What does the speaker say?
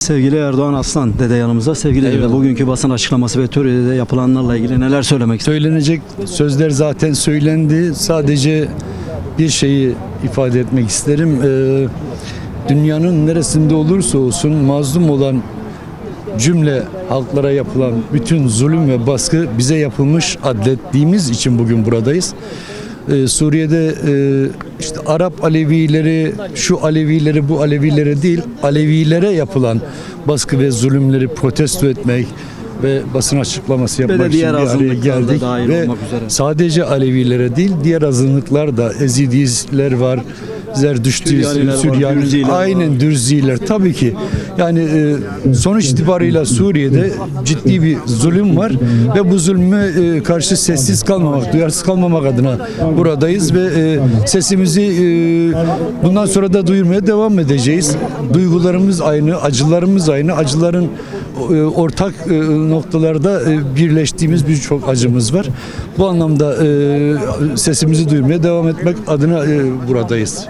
Sevgili Erdoğan Aslan dede yanımızda. Sevgili dede bugünkü basın açıklaması ve Türkiye'de yapılanlarla ilgili neler söylemek istiyorsunuz? Söylenecek sözler zaten söylendi. Sadece bir şeyi ifade etmek isterim. Ee, dünyanın neresinde olursa olsun mazlum olan cümle halklara yapılan bütün zulüm ve baskı bize yapılmış adlettiğimiz için bugün buradayız. Ee, Suriye'de e, işte Arap Alevileri, şu Alevileri, bu Alevilere değil, Alevilere yapılan baskı ve zulümleri protesto etmek ve basın açıklaması yapmak için bir araya geldik ve sadece Alevilere değil diğer azınlıklar da Ezidiler var, Süryaniler var, Süryani, aynen Dürziler tabii ki. Yani e, sonuç itibarıyla Suriye'de ciddi bir zulüm var ve bu zulme e, karşı sessiz kalmamak, duyarsız kalmamak adına buradayız ve e, sesimizi e, bundan sonra da duyurmaya devam edeceğiz. Duygularımız aynı, acılarımız aynı. Acıların e, ortak e, noktalarda e, birleştiğimiz birçok acımız var. Bu anlamda e, sesimizi duyurmaya devam etmek adına e, buradayız.